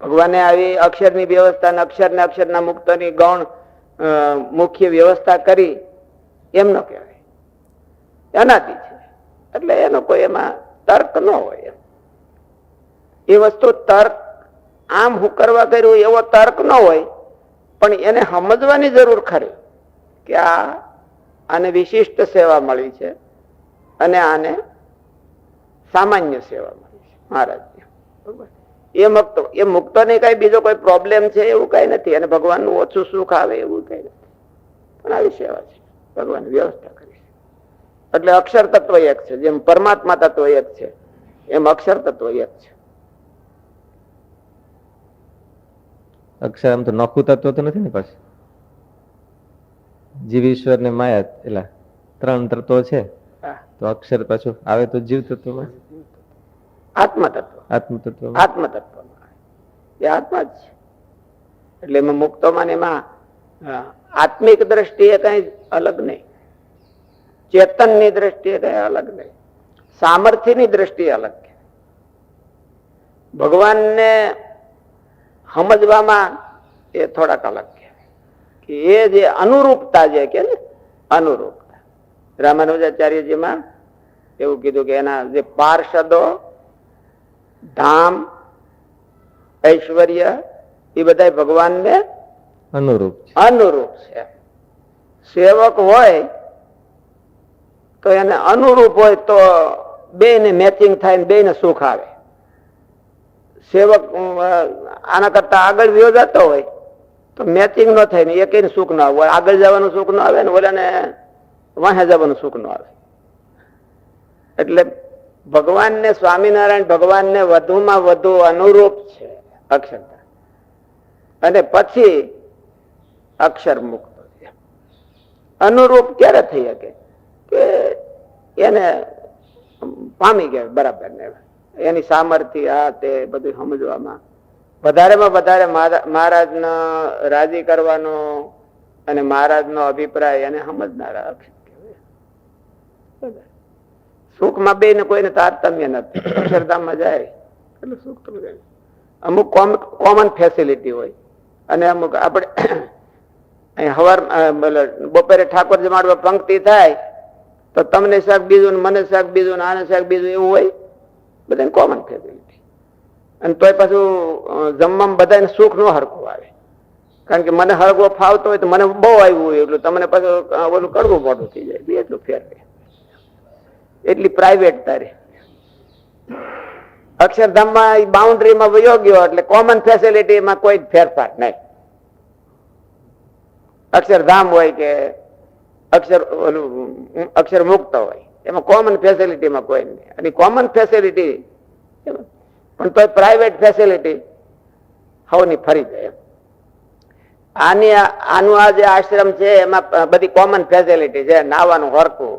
ભગવાને આવી અક્ષરની વ્યવસ્થા અને અક્ષર ને અક્ષરના મુક્તની ગૌણ મુખ્ય વ્યવસ્થા કરી, એમ ન કહેવાય. અનાદિ છે. એટલે એનો કોઈ એમાં તર્ક ન હોય એ વસ્તુ તર્ક, આમ હું કરવા કર્યું એવો તર્ક ન હોય, પણ એને સમજવાની જરૂર ખરી કે આ આને વિશિષ્ટ સેવા મળી છે અને આને સામાન્ય સેવા મળી છે. મહારાજ બરોબર? એ મુક્ત એ મુક્તો ને કઈ બીજો કોઈ પ્રોબ્લેમ છે એવું કઈ નથી. અને ભગવાનનું ઓછું સુખ આવે એવું કઈ નથી. પણ આવી સેવા છે. ભગવાન વ્યવસ્થા કરી એટલે અક્ષર તત્વ એક છે. જેમ પરમાત્મા તત્વ એક છે એમ અક્ષર તત્વ એક છે. અક્ષર આમ તો નોખું તત્વ તો નથી ને પાછું? જીવ ઈશ્વર ને માયા એટલે ત્રણ તત્વો છે. તો અક્ષર પાછું આવે તો જીવ તત્વમાં આત્મા તત્વ આત્મ તત્વ આત્મ તત્વમાં એ આત્મા જ છે એટલે એમાં મુક્તોમાં ને એમાં હા, આત્મિક દ્રષ્ટિએ કઈ અલગ નહીં. ચેતનની દ્રષ્ટિએ કઈ અલગ નહીં. સામર્થ્યની દ્રષ્ટિએ અલગ છે. ભગવાનને સમજવામાં એ થોડાક અલગ છે. કે એ જે અનુરૂપતા જે કે ને અનુરૂપતા. રામાનુજાચાર્યજીમાં એવું કીધું કે એના જે પાર્ષદો ધામ ઐશ્વર્ય એ બધા ભગવાનને અનુરૂપ અનુરૂપ છે. સેવક હોય તો એને અનુરૂપ હોય તો બે ને મેચિંગ થાય બે ને સુખ આવે. સેવક આના કરતા આગળ વ્યો જતો હોય તો મેચિંગ ન થાય ને એક સુખ ન આવે. આગળ જવાનું સુખ ન આવે ને ઓલાને વાહે જવાનું સુખ ન આવે. એટલે ભગવાનને સ્વામિનારાયણ ભગવાનને વધુમાં વધુ અનુરૂપ છે અક્ષરતા અને પછી અક્ષર મુક્ત અનુરૂપ ક્યારે થઈ શકે? કે એને પામી ગયા બરાબર ને એની સામર્થ્ય, આ તે બધું સમજવામાં. વધારેમાં વધારે મહારાજનો રાજી કરવાનો અને મહારાજનો અભિપ્રાય એને સમજનારા અક્ષર. સુખમાં બે ને કોઈને તારતમ્ય નથી. અક્ષરધામમાં જાય. એટલે સુખ તો જાય અમુક કોમન ફેસિલિટી હોય. અને અમુક આપણે હવાર બપોરે ઠાકોર જમાડવા પંક્તિ થાય તો તમને શાક બીજું ને મને શાક બીજું આને શાક બીજું એવું હોય? બધાને કોમન ફેસિલિટી અને તોય પાછું જમવામાં બધાને સુખ ન હરખું આવે. કારણ કે મને હળગો ફાવતો હોય તો મને બહુ આવ્યું હોય એટલું તમને પાછું ઓલું કડવું મોટું થઈ જાય. બે એટલું ફેર રહે. એટલી પ્રાઇવેટ તારે. અક્ષરધામમાં બાઉન્ડ્રીમાં વયો ગયો એટલે કોમન ફેસિલિટીમાં કોઈ ફેરફાર નહીં. અક્ષરધામ હોય કે અક્ષર અક્ષર મુક્ત હોય, એમાં કોમન ફેસિલિટીમાં કોઈ નહીં. અને કોમન ફેસિલિટી પણ તો પ્રાઇવેટ ફેસિલિટી હવની ફરી જાય. આની આનું આ જે આશ્રમ છે, એમાં બધી કોમન ફેસિલિટી છે, નાવાનું હરખું.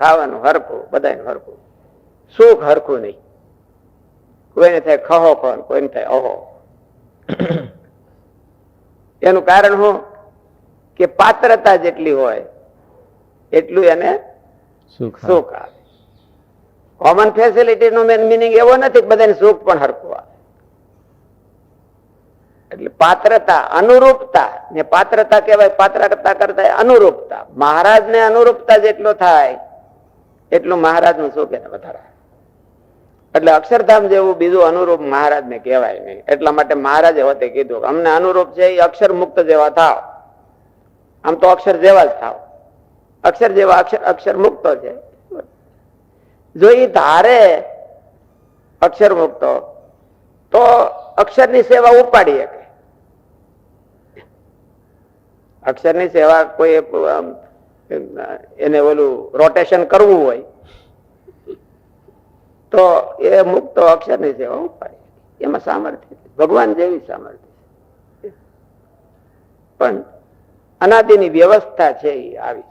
ખાવાનું હરખું બધાને હરખું. સુખ હરખું નહીં. કોઈને થાય ખહો ખોન કોઈને થાય અહો. એનું કારણ હું કે પાત્રતા જેટલી હોય એટલું એને સુખ આવે. કોમન ફેસિલિટી નો મિનિંગ એવો નથી બધાને સુખ પણ હરખું આવે. એટલે પાત્રતા અનુરૂપતા ને પાત્રતા કહેવાય પાત્રતા કરતા અનુરૂપતા. મહારાજને અનુરૂપતા જેટલો થાય એટલું મહારાજનું સુખ એને વધારે? આવે. એટલે અક્ષરધામ જેવું બીજું અનુરૂપ મહારાજને કહેવાય નહીં. એટલા માટે મહારાજે હોતે કીધું અમને અનુરૂપ છે એ અક્ષર મુક્ત જેવા થાવ. આમ તો અક્ષર જેવા જ થાવ. અક્ષર જેવા અક્ષર અક્ષર મુક્ત છે. જો એ ધારે અક્ષર મુક્ત, તો અક્ષરની સેવા ઉપાડી શકે. અક્ષરની સેવા કોઈ એને ઓલું રોટેશન કરવું હોય તો એ મુક્ત અક્ષરની સેવા ઉપાડી એમાં સામર્થ્ય ભગવાન જેવી સામર્થ્ય પણ અનાદિની વ્યવસ્થા છે એ આવી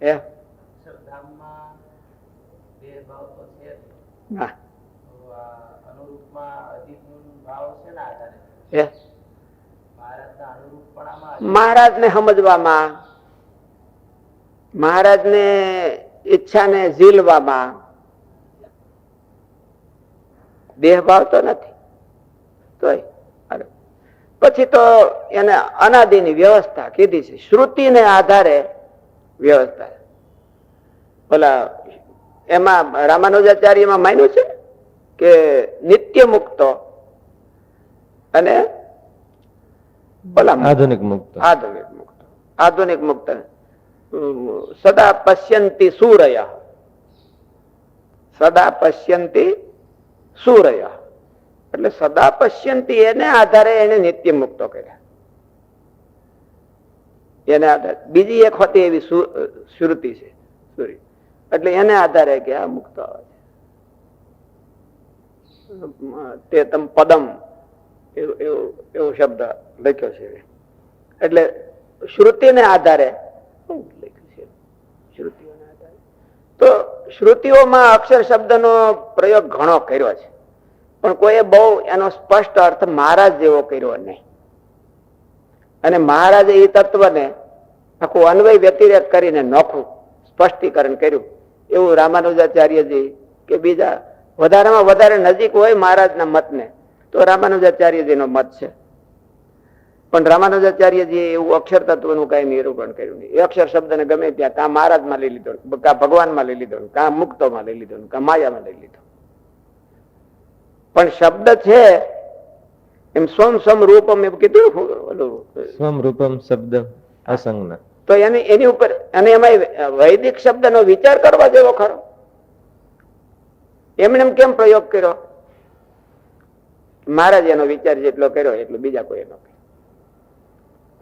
છે. મહારાજ મહારાજને સમજવામાં મહારાજને ઈચ્છાને ઝીલવામાં દેહભાવ તો નથી. તોય પછી તો એને અનાદિની વ્યવસ્થા કીધી છે. શ્રુતિને આધારે વ્યવસ્થા. ઓલા એમાં રામાનુજાચાર્યમાં માન્યું છે કે નિત્ય મુક્તો અને આધુનિક મુક્ત. આધુનિક મુક્ત. આધુનિક મુક્ત. સદા પશ્યંતી સૂરય. સદા પશ્યંતી સૂરય. એટલે સદા પશ્યંતી એને આધારે એને નિત્ય મુક્તો કર્યા. એને આધારે, બીજી એક હોતી એવી શ્રુતિ છે, સુરી. એટલે એને આધારે કે આ મુક્ત આવે છે. તે તમ પદમ એવો શબ્દ લખ્યો છે. એટલે શ્રુતિને આધારે આધારે. તો શ્રુતિઓમાં અક્ષર શબ્દનો પ્રયોગ ઘણો કર્યો છે. પણ કોઈએ બહુ એનો સ્પષ્ટ અર્થ મહારાજ જેવો કર્યો નહીં. અને મહારાજે એ તત્વને આખું અન્વય વ્યતિરેક કરીને નોખું, સ્પષ્ટીકરણ કર્યું. એવું રામાનુજાચાર્યજી કે બીજા વધારેમાં વધારે નજીક હોય મહારાજના મતને, તો રામાનુજાચાર્યજીનો મત છે. પણ રામાનુજાચાર્યજી એવું અક્ષર તત્વનું કઈ નિરૂપણ કર્યું નહીં. એ અક્ષર શબ્દને ગમે ત્યાં કાં મહારાજમાં લઈ લીધો કાં ભગવાનમાં લઈ લીધો કાં મુક્તોમાં લઈ લીધો કાં માયામાં લઈ લીધો. પણ શબ્દ છે એમ સ્વમ સ્વમ રૂપમ એમ કીધું સ્વમ રૂપમ શબ્દ અસંગ તો એની એની ઉપર અને એમાં વૈદિક શબ્દનો વિચાર કરવા જેવો ખરો. એમને એમ કેમ પ્રયોગ કર્યો? મહારાજ એનો વિચાર જેટલો કર્યો એટલો બીજા કોઈ એનો કર્યો.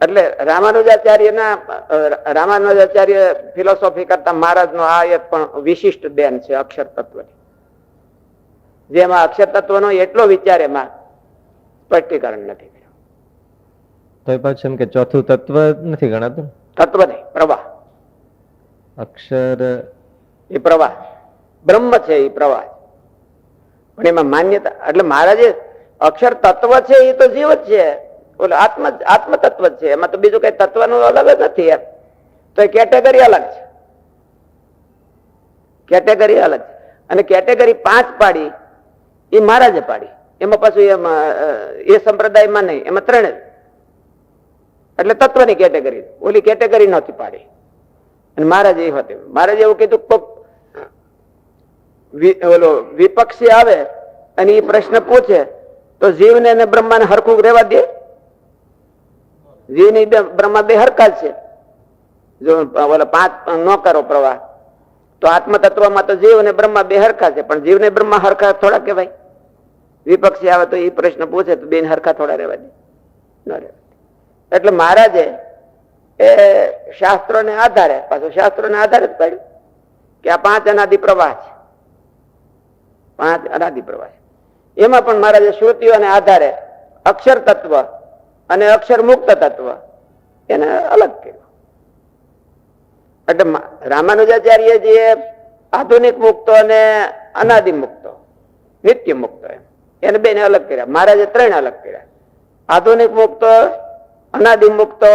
એટલે રામાનુજાચાર્યના રામાનુજાચાર્ય ફિલોસોફી કરતા મહારાજનો આ એક પણ વિશિષ્ટ દેન છે અક્ષર તત્વ જેમાં અક્ષર તત્વનો એટલો વિચાર એમાં સ્પષ્ટીકરણ નથી કર્યો. તો પાછું એમ કે ચોથું તત્વ નથી ગણાતું? તત્વ નહીં પ્રવાહ. અક્ષર એ પ્રવાહ. બ્રહ્મ છે એ પ્રવાહ. પણ એમાં માન્યતા એટલે મહારાજે અક્ષર તત્વ છે એ તો જીવ જ છે. ઓલો આત્મ આત્મ તત્વ છે. એમાં તો બીજું કઈ તત્વનું અલગ જ નથી એમ. તો એ કેટેગરી અલગ છે. કેટેગરી અલગ છે. અને કેટેગરી પાંચ પાડી, એ મહારાજે પાડી. એમાં પાછું એમાં એ સંપ્રદાયમાં નહીં, એમાં ત્રણે એટલે તત્વની કેટેગરી. ઓલી કેટેગરી નહોતી પાડી. અને મહારાજ એ હતી મહારાજે એવું કીધું કોક ઓલો વિપક્ષી આવે અને એ પ્રશ્ન પૂછે, તો જીવને અને બ્રહ્માને હરખું રહેવા દે? જીવને બે બ્રહ્મા બે હરકત છે. જો ઓલા પાંચ ન કરો પ્રવાહ, તો આત્મ તત્વમાં તો જીવ અને બ્રહ્મા બે હરખા છે. પણ જીવ ને બ્રહ્મા હરખા થોડા કહેવાય. વિપક્ષી આવે તો એ પ્રશ્ન પૂછે તો બેન હરખા થોડા રહેવા દે. ન રહેવા એટલે મહારાજે એ શાસ્ત્રોને આધારે, પાછું શાસ્ત્રોને આધારે જ પાડ્યું કે આ પાંચ અનાદિ પ્રવાહ છે. પાંચ અનાદિ પ્રવાહ એમાં પણ મહારાજે શ્રુતિઓને આધારે અક્ષર તત્વ અને અક્ષર મુક્ત તત્વ. એને અલગ કર્યું. એટલે રામાનુજાચાર્યજીએ આધુનિક મુક્તો અને અનાદિ મુક્તો નિત્ય મુક્તો એમ. એને બેને અલગ કર્યા. મહારાજે ત્રણ અલગ કર્યા. આધુનિક મુક્તો અનાદિ મુક્તો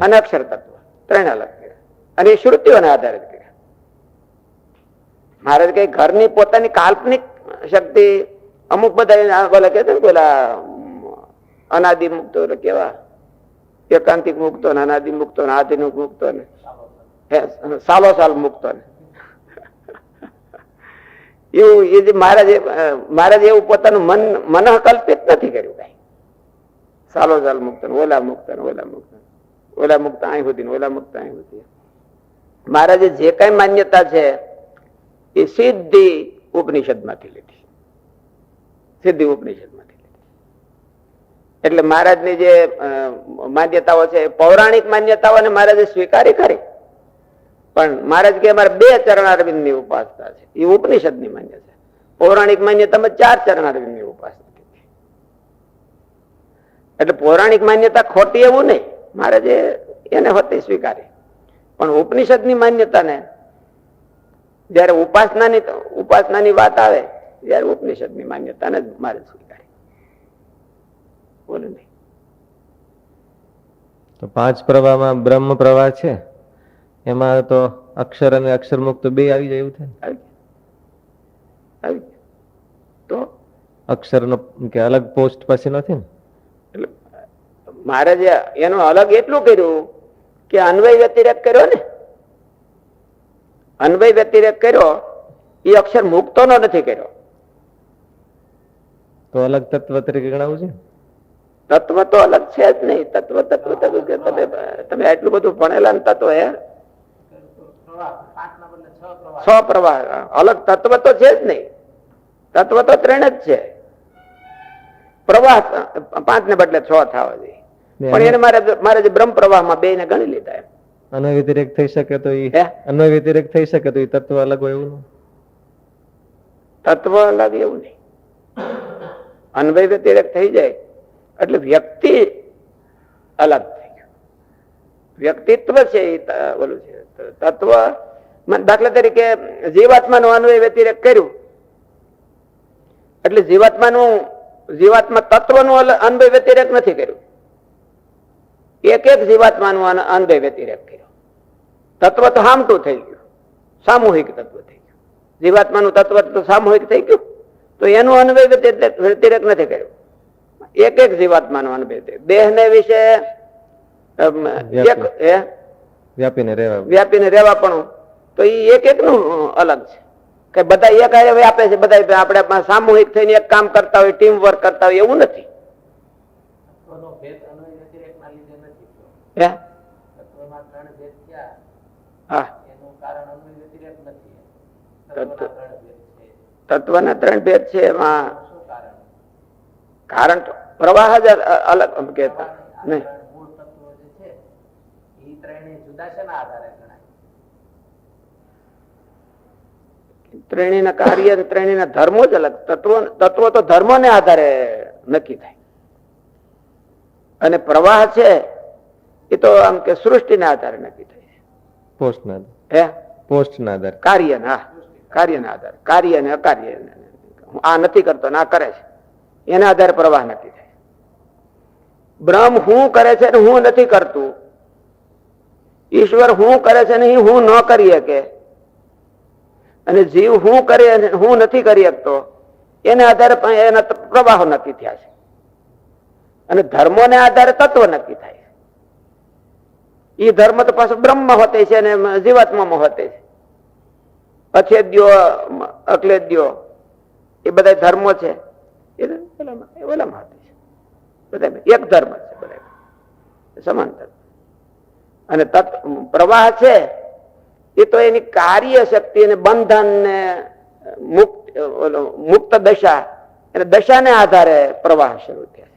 અને અક્ષર તત્વ. ત્રણ અલગ કર્યા. અને એ શ્રુતિઓના આધારે કર્યા. મહારાજ કઈ ઘરની પોતાની કાલ્પનિક શક્તિ અમુક બધા બોલે કે પેલા અનાદિ મુક્તો એટલે કેવા? એકાંતિક મુક્તો ને અનાદિ મુક્તો ને આધુનિક મુક્તો ને. સાલો સાલ મુક્તો ને. એવું એ જે મહારાજે મહારાજે એવું પોતાનું મન મન કલ્પિત નથી કર્યું કઈ. સાલો સાલ મુક્ત ઓલા મુક્ત ઓલા મુક્ત ઓલા મુક્ત અહીં સુધી ઓલા મુક્ત અહીં સુધી. મહારાજે જે કઈ માન્યતા છે, એ સીધી ઉપનિષદમાંથી લીધી સીધી ઉપનિષદમાંથી એટલે મહારાજની જે માન્યતાઓ છે, પૌરાણિક માન્યતાઓને મહારાજે સ્વીકારી કરી પણ મહારાજ કે અમારે બે ચરણારવિંદની ઉપાસના છે. એ ઉપનિષદની માન્ય છે. પૌરાણિક માન્યતામાં ચાર ચરણારવિંદની ઉપાસના. એટલે પૌરાણિક માન્યતા ખોટી એવું નહીં. મહારાજે એને હોતી સ્વીકારી. પણ ઉપનિષદની માન્યતાને જયારે ઉપાસનાની ઉપાસનાની વાત આવે, ત્યારે ઉપનિષદની માન્યતાને જ મારે સ્વીકારી. બોલો નહીં. તો પાંચ પ્રવાહમાં બ્રહ્મ પ્રવાહ છે. એમાં તો અક્ષર અને અક્ષર મુક્ત બે આવી જાય એવું થાય આવી. તો? અક્ષરનો કે અલગ પોસ્ટ પછી નથી ને? એટલે મારે જે એનું અલગ એટલું કર્યું કે અન્વય વ્યતિરેક કર્યો ને? અન્વય વ્યતિરેક કર્યો એ અક્ષર મુક્તોનો નથી કર્યો. તો અલગ તત્વ તરીકે ગણાવું છે તત્વ તો અલગ છે જ નહીં. તત્વ તત્વ તત્વ તમે તમે આટલું બધું ભણેલા ને તત્વ હે? છ પ્રવાહ. અલગ તત્વ તો છે જ નહીં. તત્વ તો ત્રણ જ છે. પ્રવાહ પાંચ ને બદલે છ થવા જોઈએ. પણ એને મારે મારે જે બ્રહ્મ પ્રવાહમાં બે ને ગણી લીધા એમ. વ્યતિરેક થઈ શકે તો એ હે? અન્વય વ્યતિરેક થઈ શકે તો એ તત્વ અલગ હોય એવું તત્વ અલગ એવું નહીં. અન્વય વ્યતિરેક થઈ જાય. એટલે વ્યક્તિ અલગ થઈ ગયું. વ્યક્તિત્વ છે એ ઓલું છે તત્વ. દાખલા તરીકે જીવાત્માનું અન્વય વ્યતિરેક કર્યું. એટલે જીવાત્માનું, જીવાત્મા તત્વનું અન્વય વ્યતિરેક નથી કર્યું. એક એક જીવાત્માનું અન- અન્વય વ્યતિરેક કર્યો. તત્વ તો હામટું થઈ ગયું. સામૂહિક તત્વ થઈ ગયું. જીવાત્માનું તત્વ તો સામૂહિક થઈ ગયું. તો એનું અન્વય વ્યતિરેક નથી કર્યું. એક એક જીવાત્માનું વ્યતિરેક. દેહને વિશે વ્યાપીને રહેવા. વ્યાપીને રહેવા પણ તો એ એક એક નું અલગ છે. કે બધા એક આપે વ્યાપે છે બધા આપણે સામૂહિક થઈને એક કામ કરતા હોય ટીમ વર્ક કરતા હોય એવું નથી. તત્વનો ત્રણ ભેદ નથી તત્વના ત્રણ ભેદ છે. એમાં. કારણ? કારણ તો પ્રવાહ જ અલગ કહેતા. નહીં. ત્રણ મૂળ તત્વો જે છે એ ત્રણેય જુદા શેના આધારે ગણાય ત્રણેયના કાર્ય અને ત્રણેયના ધર્મો જ અલગ. તત્વો તત્વો તો ધર્મોને આધારે નક્કી થાય. અને પ્રવાહ છે એ તો આમ કે સૃષ્ટિના આધારે નક્કી થાય. પોસ્ટના હે? પોસ્ટના આધારે. કાર્યના કાર્યના આધારે. કાર્ય ને અકાર્ય. આ નથી કરતો ના કરે છે. એના આધારે પ્રવાહ નક્કી થાય. બ્રહ્મ હું કરે છે ને હું નથી કરતું. ઈશ્વર હું કરે છે ને હું ન કરી શકે. અને જીવ હું કરે હું નથી કરી શકતો. એને આધારે એના પ્રવાહો નક્કી થયા છે. અને ધર્મોને આધારે તત્વ નક્કી થાય એ ધર્મ તો પાછો બ્રહ્મ હોતે છે અને જીવાત્મામાં હોતે છે. અછેદ્યો, અકલેદ્યો, એ બધા ધર્મો છે. એ ઓલામાં બધા એક ધર્મ છે બધા સમાંતર. અને પ્રવાહ છે, એ તો એની કાર્ય શક્તિ અને બંધન ને મુક્ત મુક્ત દશા. અને દશાને આધારે પ્રવાહ શરૂ થયા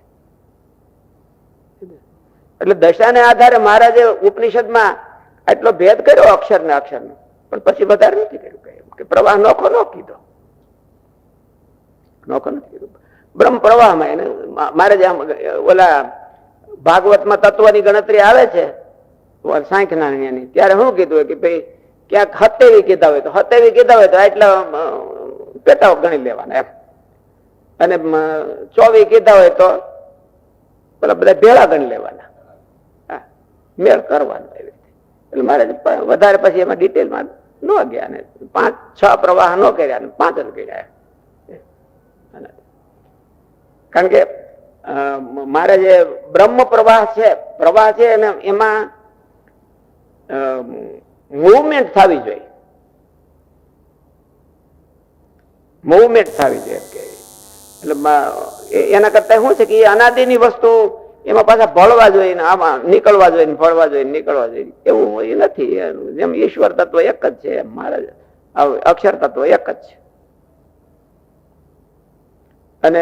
એટલે દશાને આધારે મહારાજે ઉપનિષદમાં આટલો ભેદ કર્યો અક્ષર ને અક્ષર નો પણ પછી વધારે નથી કર્યું કે પ્રવાહ નોખો નો કીધો નોખો. નથી બ્રહ્મ પ્રવાહમાં એને મારે જ આમ ઓલા ભાગવતમાં તત્વની ગણતરી આવે છે સાંખ્યના એની ત્યારે શું કીધું કે ભાઈ ક્યાંક હતેવી કીધા હોય તો હતેવી કીધા હોય તો આટલા અ, પેટાઓ ગણી લેવાના એમ. અને ચોવી કીધા હોય તો પેલા બધા ભેળા ગણી લેવાના. મેળ કરવાનો એવી એટલે મારે વધારે પછી એમાં ડિટેલમાં ન ગયા ને પાંચ છ પ્રવાહ ન કર્યા પાંચ જ કર્યા કારણ કે મારે જે બ્રહ્મ પ્રવાહ છે પ્રવાહ છે અને એમાં મુવમેન્ટ થવી જોઈએ. મુવમેન્ટ થવી જોઈએ એટલે એના કરતા શું છે કે એ અનાદિની વસ્તુ એમાં પાછા ભળવા જોઈએ ને, આમાં નીકળવા જોઈએ ભળવા જોઈએ નીકળવા જોઈએ એવું એ નથી. જેમ ઈશ્વર તત્વ એક જ છે મારા અક્ષર તત્વ એક જ છે. અને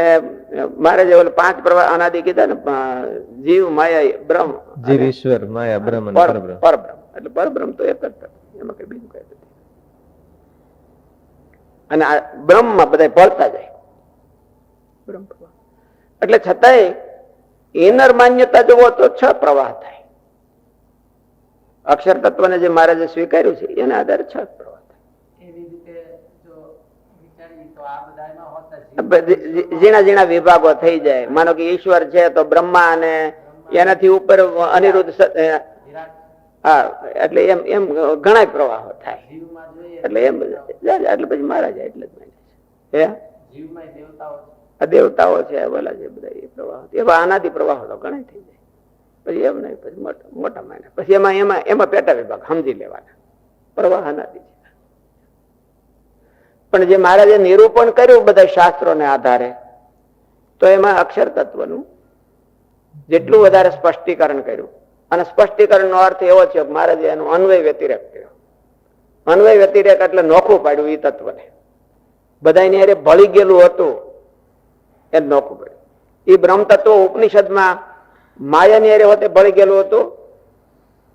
મારે જે ઓલા પાંચ પ્રવાહ અનાદિ કીધા ને જીવ માયા બ્રહ્મ. જીવ ઈશ્વર માયા બ્રહ્મ પરબ્રહ્મ. પરબ્રહ્મ. એટલે પરબ્રહ્મ તો એક જ એમાં કઈ બીજું કઈ નથી. અને આ બ્રહ્મમાં બધા પડતા જાય. બ્રહ્મ પ્રવાહ. એટલે છતાંય ઇનર માન્યતા જોવો તો છ પ્રવાહ થાય. અક્ષર તત્વને જે મહારાજે સ્વીકાર્યું છે એના આધારે છ પ્રવાહ થાય. એવી રીતે જો વિચારીએ તો આ બધામાં ઝીણા ઝીણા વિભાગો થઈ જાય. માનો કે ઈશ્વર છે તો બ્રહ્મા અને એનાથી ઉપર અનિરુદ્ધ હા, એટલે એમ એમ ઘણા પ્રવાહો થાય. એટલે એમ એટલે પછી મારા જાય એટલે જ હે? દેવતાઓ છે, બોલા છે બધા એ પ્રવાહ. એવા અનાદિ પ્રવાહો તો ઘણા થઈ જાય. પછી એમ નહીં, પછી મોટા મોટા માયના પછી એમાં એમાં એમાં પેટા વિભાગ સમજી લેવાના. પ્રવાહ આનાથી છે. પણ જે મહારાજે નિરૂપણ કર્યું બધા શાસ્ત્રોને આધારે, તો એમાં અક્ષર તત્વનું જેટલું વધારે સ્પષ્ટીકરણ કર્યું. અને સ્પષ્ટીકરણનો અર્થ એવો છે કે મહારાજે એનો અન્વય વ્યતિરેક કર્યો. અન્વય વ્યતિરેક એટલે નોખું પાડ્યું એ તત્વને. બધાની અરે ભળી ગયેલું હતું એ નોખું પડ્યું. એ બ્રહ્મ તત્વ ઉપનિષદમાં માયાની અરે હોતે ભળી ગયેલું હતું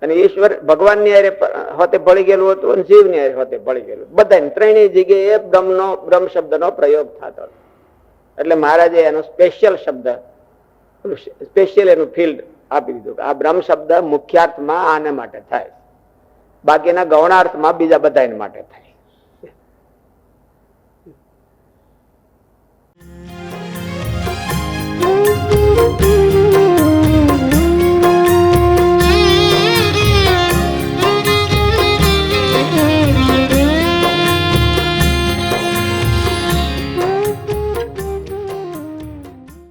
અને ઈશ્વર ભગવાનની પ- હોતે ભળી ગયેલું હતું અને જીવની હારે હોતે ભળી ગયેલું. બધા ત્રણેય જગ્યાએ બ્રહ્મનો, બ્રહ્મ શબ્દનો પ્રયોગ થતો એટલે મહારાજે એનો સ્પેશિયલ શબ્દ સ્પેશિયલ એનું ફિલ્ડ આપી દીધું કે આ બ્રહ્મ શબ્દ મુખ્યાર્થમાં આને માટે થાય. બાકીના ગૌણાર્થમાં બીજા બધા માટે થાય.